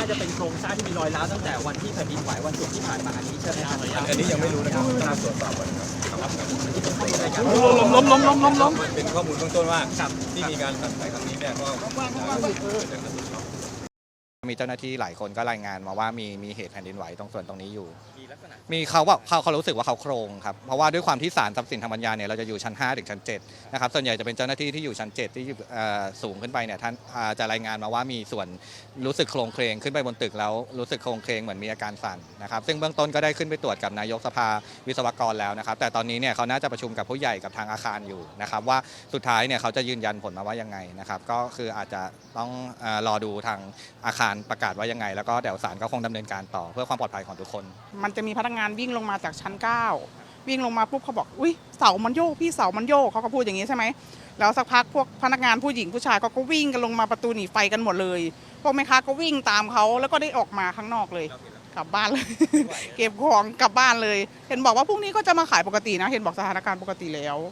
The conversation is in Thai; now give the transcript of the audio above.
น่าจะเป็นโครงสร้างที่มีรอยร้าวตั้งแต่วันที่แผ่นดินไหววันศุกร์ที่ผ่านมาอันนี้ใช่ไหมครับอันนี้ยังไม่รู้นะครับต้องตรวจสอบก่อนครับที่เป็นข้อมูลรายการล้มล้มล้มล้มล้มล้มเป็นข้อมูลเบื้องต้นว่าครับที่มีการตัดสายครั้งนี้เนี่ยก็ มีเจ้าหน้าที่หลายคนก็รายงานมาว่ามีมีเหตุแผ่นดินไหวตรงส่วนตรงนี้อยู่ มีลักษณะมีเขาว่าเขาเขารู้สึกว่าเขาโครงครับเพราะว่าด้วยความที่ศาลทรัพย์สินทางปัญญาเนี่ยเราจะอยู่ชั้น5ถึงชั้น7นะครับส่วนใหญ่จะเป็นเจ้าหน้าที่ที่อยู่ชั้น 7 ที่เอ่อสูงขึ้นไปเนี่ยท่านอ่าจะรายงานมาว่ามีส่วนรู้สึกโครงเคลงขึ้นไปบนตึกแล้วรู้สึกโครงเคลงเหมือนมีอาการสั่นนะครับซึ่งเบื้องต้นก็ได้ขึ้นไปตรวจกับนายกสภาวิศวกรแล้วนะครับ แต่ตอนนี้เนี่ยเขาน่าจะประชุมกับผู้ใหญ่กับทางอาคารอยู่นะครับว่าสุดท้ายเนี่ยเขาจะยืนยันผลมาว่ายังไงนะครับก็คืออาจจะต้องเอ่อรอดูทางอาคารประกาศว่ายังไง แล้วก็เดี๋ยวศาลก็คงดำเนินการต่อเพื่อความปลอดภัยของทุกคน มันจะมีพนักงานวิ่งลงมาจากชั้น 9 วิ่งลงมาปุ๊บเขาบอกอุ้ยเสามันโยกพี่เสามันโยกเขาก็พูดอย่างนี้ใช่ไหมแล้วสักพักพวกพนักงานผู้หญิงผู้ชายเขาก็วิ่งกันลงมาประตูหนีไฟกันหมดเลยพวกแม่ค้าก็วิ่งตามเขาแล้วก็ได้ออกมาข้างนอกเลย กลับบ้านเลย เก็บของกลับบ้านเลย เห็นบอกว่าพรุ่งนี้ก็จะมาขายปกตินะ เห็นบอกสถานการณ์ปกติแล้ว